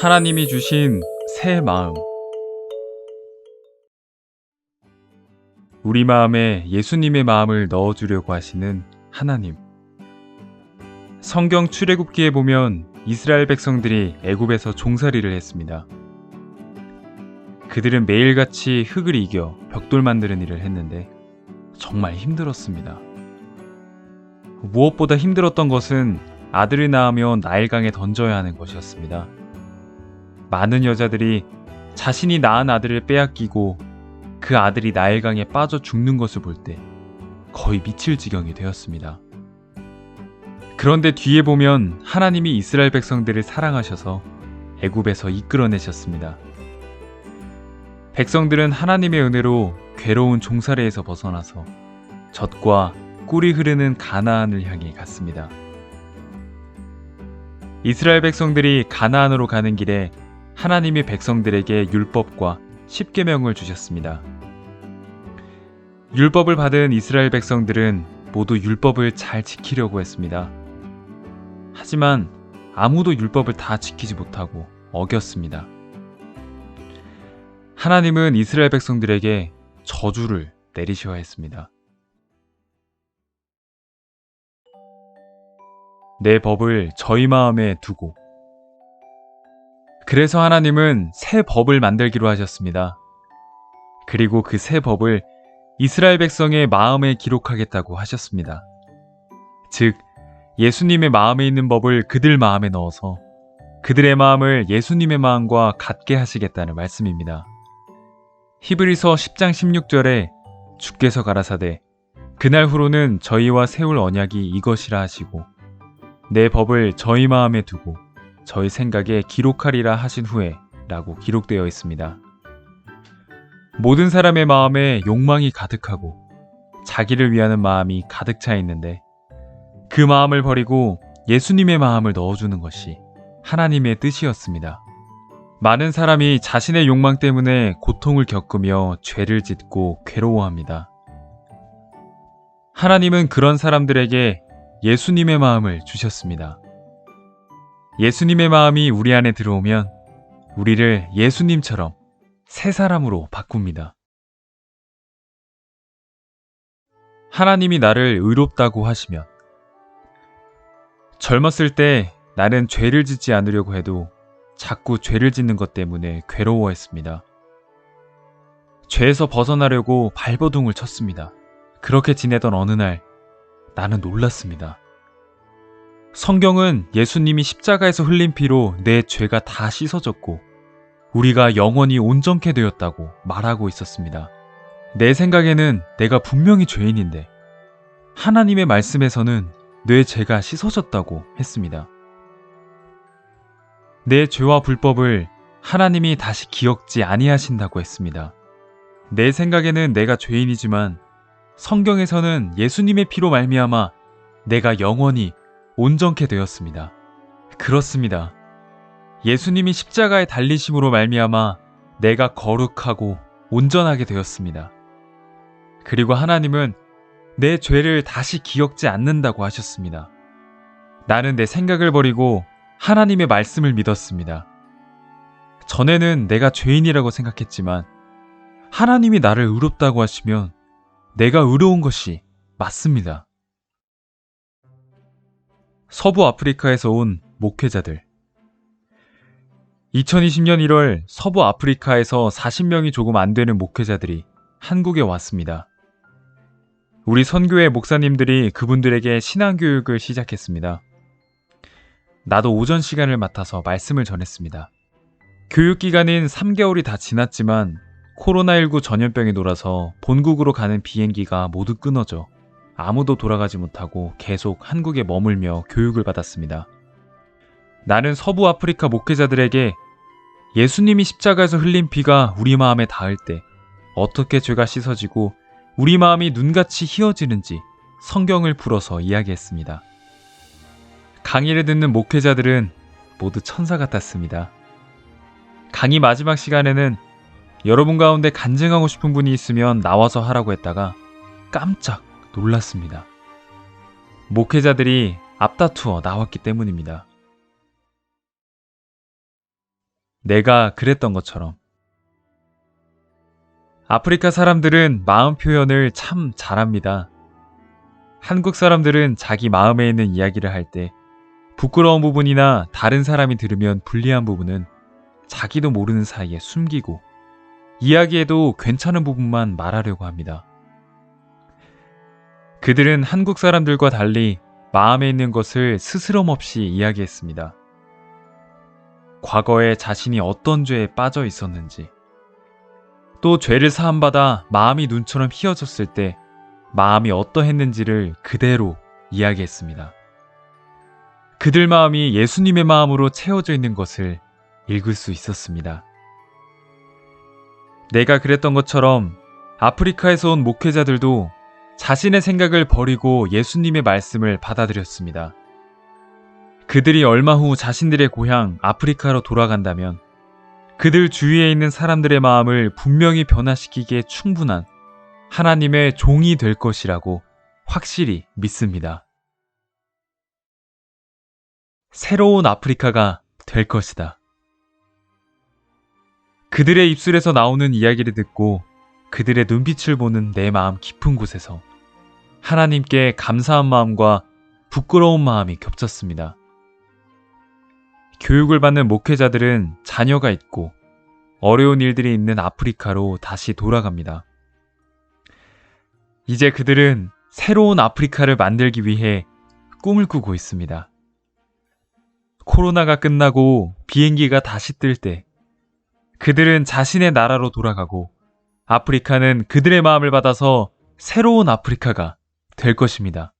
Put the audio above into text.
하나님이 주신 새 마음. 우리 마음에 예수님의 마음을 넣어주려고 하시는 하나님. 성경 출애굽기에 보면 이스라엘 백성들이 애굽에서 종살이를 했습니다. 그들은 매일같이 흙을 이겨 벽돌 만드는 일을 했는데 정말 힘들었습니다. 무엇보다 힘들었던 것은 아들을 낳으면 나일강에 던져야 하는 것이었습니다. 많은 여자들이 자신이 낳은 아들을 빼앗기고 그 아들이 나일강에 빠져 죽는 것을 볼 때 거의 미칠 지경이 되었습니다. 그런데 뒤에 보면 하나님이 이스라엘 백성들을 사랑하셔서 애굽에서 이끌어내셨습니다. 백성들은 하나님의 은혜로 괴로운 종살이에서 벗어나서 젖과 꿀이 흐르는 가나안을 향해 갔습니다. 이스라엘 백성들이 가나안으로 가는 길에 하나님이 백성들에게 율법과 십계명을 주셨습니다. 율법을 받은 이스라엘 백성들은 모두 율법을 잘 지키려고 했습니다. 하지만 아무도 율법을 다 지키지 못하고 어겼습니다. 하나님은 이스라엘 백성들에게 저주를 내리셔야 했습니다. 내 법을 저희 마음에 두고 그래서 하나님은 새 법을 만들기로 하셨습니다. 그리고 그 새 법을 이스라엘 백성의 마음에 기록하겠다고 하셨습니다. 즉, 예수님의 마음에 있는 법을 그들 마음에 넣어서 그들의 마음을 예수님의 마음과 같게 하시겠다는 말씀입니다. 히브리서 10장 16절에 주께서 가라사대 그날 후로는 저희와 세울 언약이 이것이라 하시고 내 법을 저희 마음에 두고 저희 생각에 기록하리라 하신 후에 라고 기록되어 있습니다. 모든 사람의 마음에 욕망이 가득하고 자기를 위하는 마음이 가득 차 있는데 그 마음을 버리고 예수님의 마음을 넣어주는 것이 하나님의 뜻이었습니다. 많은 사람이 자신의 욕망 때문에 고통을 겪으며 죄를 짓고 괴로워합니다. 하나님은 그런 사람들에게 예수님의 마음을 주셨습니다. 예수님의 마음이 우리 안에 들어오면 우리를 예수님처럼 새 사람으로 바꿉니다. 하나님이 나를 의롭다고 하시면 젊었을 때 나는 죄를 짓지 않으려고 해도 자꾸 죄를 짓는 것 때문에 괴로워했습니다. 죄에서 벗어나려고 발버둥을 쳤습니다. 그렇게 지내던 어느 날 나는 놀랐습니다. 성경은 예수님이 십자가에서 흘린 피로 내 죄가 다 씻어졌고 우리가 영원히 온전케 되었다고 말하고 있었습니다. 내 생각에는 내가 분명히 죄인인데 하나님의 말씀에서는 내 죄가 씻어졌다고 했습니다. 내 죄와 불법을 하나님이 다시 기억지 아니하신다고 했습니다. 내 생각에는 내가 죄인이지만 성경에서는 예수님의 피로 말미암아 내가 영원히 온전케 되었습니다. 그렇습니다. 예수님이 십자가에 달리심으로 말미암아 내가 거룩하고 온전하게 되었습니다. 그리고 하나님은 내 죄를 다시 기억지 않는다고 하셨습니다. 나는 내 생각을 버리고 하나님의 말씀을 믿었습니다. 전에는 내가 죄인이라고 생각했지만 하나님이 나를 의롭다고 하시면 내가 의로운 것이 맞습니다. 서부 아프리카에서 온 목회자들. 2020년 1월 서부 아프리카에서 40명이 조금 안 되는 목회자들이 한국에 왔습니다. 우리 선교회 목사님들이 그분들에게 신앙교육을 시작했습니다. 나도 오전 시간을 맡아서 말씀을 전했습니다. 교육 기간인 3개월이 다 지났지만 코로나19 전염병이 돌아서 본국으로 가는 비행기가 모두 끊어져 아무도 돌아가지 못하고 계속 한국에 머물며 교육을 받았습니다. 나는 서부 아프리카 목회자들에게 예수님이 십자가에서 흘린 피가 우리 마음에 닿을 때 어떻게 죄가 씻어지고 우리 마음이 눈같이 희어지는지 성경을 풀어서 이야기했습니다. 강의를 듣는 목회자들은 모두 천사 같았습니다. 강의 마지막 시간에는 여러분 가운데 간증하고 싶은 분이 있으면 나와서 하라고 했다가 깜짝 놀랐습니다. 목회자들이 앞다투어 나왔기 때문입니다. 내가 그랬던 것처럼. 아프리카 사람들은 마음 표현을 참 잘합니다. 한국 사람들은 자기 마음에 있는 이야기를 할 때 부끄러운 부분이나 다른 사람이 들으면 불리한 부분은 자기도 모르는 사이에 숨기고 이야기해도 괜찮은 부분만 말하려고 합니다. 그들은 한국 사람들과 달리 마음에 있는 것을 스스럼 없이 이야기했습니다. 과거에 자신이 어떤 죄에 빠져 있었는지, 또 죄를 사함받아 마음이 눈처럼 휘어졌을 때 마음이 어떠했는지를 그대로 이야기했습니다. 그들 마음이 예수님의 마음으로 채워져 있는 것을 읽을 수 있었습니다. 내가 그랬던 것처럼 아프리카에서 온 목회자들도 자신의 생각을 버리고 예수님의 말씀을 받아들였습니다. 그들이 얼마 후 자신들의 고향 아프리카로 돌아간다면 그들 주위에 있는 사람들의 마음을 분명히 변화시키기에 충분한 하나님의 종이 될 것이라고 확실히 믿습니다. 새로운 아프리카가 될 것이다. 그들의 입술에서 나오는 이야기를 듣고 그들의 눈빛을 보는 내 마음 깊은 곳에서 하나님께 감사한 마음과 부끄러운 마음이 겹쳤습니다. 교육을 받는 목회자들은 자녀가 있고 어려운 일들이 있는 아프리카로 다시 돌아갑니다. 이제 그들은 새로운 아프리카를 만들기 위해 꿈을 꾸고 있습니다. 코로나가 끝나고 비행기가 다시 뜰 때 그들은 자신의 나라로 돌아가고 아프리카는 그들의 마음을 받아서 새로운 아프리카가 될 것입니다.